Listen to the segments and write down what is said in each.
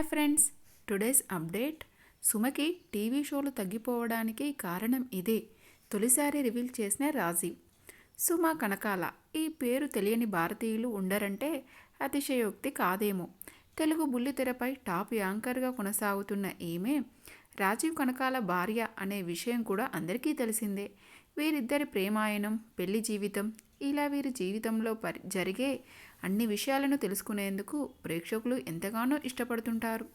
Hi friends. Today's update. సుమకి TV షోలు తగ్గిపోవడానికి కారణం ఇదే. తొలిసారి రివీల్ చేసిన రాజీవ్ సుమ కనకాల ఈ పేరు తెలియని భారతీయులు ఉండరంటే అతిశయోక్తి కాదేమో. తెలుగు బుల్లితెరపై టాప్ యాంకర్గా కొనసాగుతున్న ఈమె రాజీవ్ కనకాల భార్య అనే విషయం కూడా అందరికీ తెలిసిందే. వీరిద్దరి ప్రేమాయణం పెళ్ళి జీవితం ఇలా వీరి జీవితంలో పరి జరిగే అన్ని విషయాలను తెలుసుకునేందుకు ప్రేక్షకులు ఎంతగానో ఇష్టపడుతుంటారు.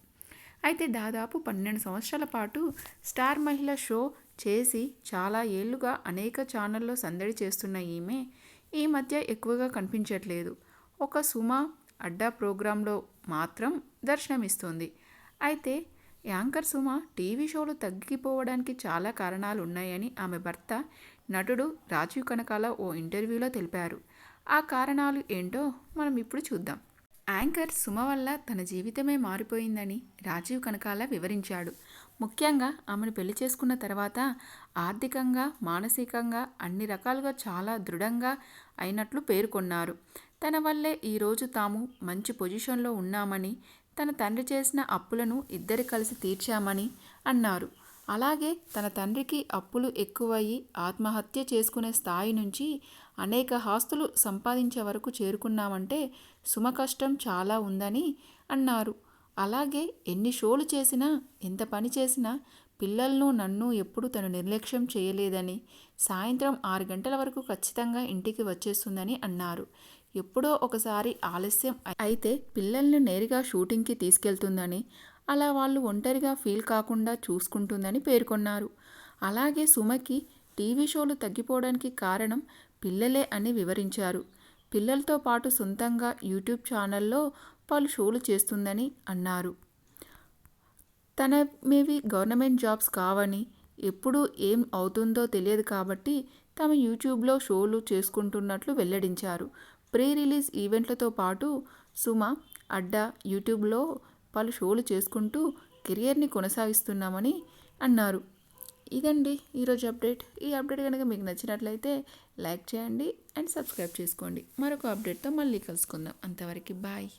అయితే దాదాపు పన్నెండు సంవత్సరాల పాటు స్టార్ మహిళ షో చేసి చాలా ఏళ్ళుగా అనేక ఛానల్లో సందడి చేస్తున్న ఈమె ఈ మధ్య ఎక్కువగా కనిపించట్లేదు. ఒక సుమ అడ్డా ప్రోగ్రాంలో మాత్రం దర్శనమిస్తుంది. అయితే యాంకర్ సుమ టీవీ షోలు తగ్గిపోవడానికి చాలా కారణాలు ఉన్నాయని ఆమె భర్త నటుడు రాజీవ్ కనకాల ఓ ఇంటర్వ్యూలో తెలిపారు. ఆ కారణాలు ఏంటో మనం ఇప్పుడు చూద్దాం. యాంకర్ సుమ వల్ల తన జీవితమే మారిపోయిందని రాజీవ్ కనకాల వివరించాడు. ముఖ్యంగా ఆమెను పెళ్ళి చేసుకున్న తర్వాత ఆర్థికంగా మానసికంగా అన్ని రకాలుగా చాలా దృఢంగా అయినట్లు పేర్కొన్నారు. తన వల్లే ఈరోజు తాము మంచి పొజిషన్లో ఉన్నామని తన తండ్రి చేసిన అప్పులను ఇద్దరు కలిసి తీర్చామని అన్నారు. అలాగే తన తండ్రికి అప్పులు ఎక్కువయ్యి ఆత్మహత్య చేసుకునే స్థాయి నుంచి అనేక ఆస్తులు సంపాదించే వరకు చేరుకున్నామంటే సుమకష్టం చాలా ఉందని అన్నారు. అలాగే ఎన్ని షోలు చేసినా ఎంత పని చేసినా పిల్లలను నన్ను ఎప్పుడు తను నిర్లక్ష్యం చేయలేదని సాయంత్రం ఆరు గంటల వరకు ఖచ్చితంగా ఇంటికి వచ్చేస్తుందని అన్నారు. ఎప్పుడో ఒకసారి ఆలస్యం అయితే పిల్లల్ని నేరుగా షూటింగ్కి తీసుకెళ్తుందని అలా వాళ్ళు ఒంటరిగా ఫీల్ కాకుండా చూసుకుంటుందని పేర్కొన్నారు. అలాగే సుమకి టీవీ షోలు తగ్గిపోవడానికి కారణం పిల్లలే అని వివరించారు. పిల్లలతో పాటు సొంతంగా యూట్యూబ్ ఛానల్లో పలు షోలు చేస్తుందని అన్నారు. తన మేవి గవర్నమెంట్ జాబ్స్ కావని ఎప్పుడు ఏం అవుతుందో తెలియదు కాబట్టి తమ యూట్యూబ్లో షోలు చేసుకుంటున్నట్లు వెల్లడించారు. ప్రీ రిలీజ్ ఈవెంట్లతో పాటు సుమ అడ్డా యూట్యూబ్లో పలు షోలు చేసుకుంటూ కెరియర్ని కొనసాగిస్తున్నామని అన్నారు. ఇదండి ఈరోజు అప్డేట్. ఈ అప్డేట్ కనుక మీకు నచ్చినట్లయితే లైక్ చేయండి అండ్ సబ్స్క్రైబ్ చేసుకోండి. మరొక అప్డేట్తో మళ్ళీ కలుసుకుందాం. అంతవరకు బాయ్.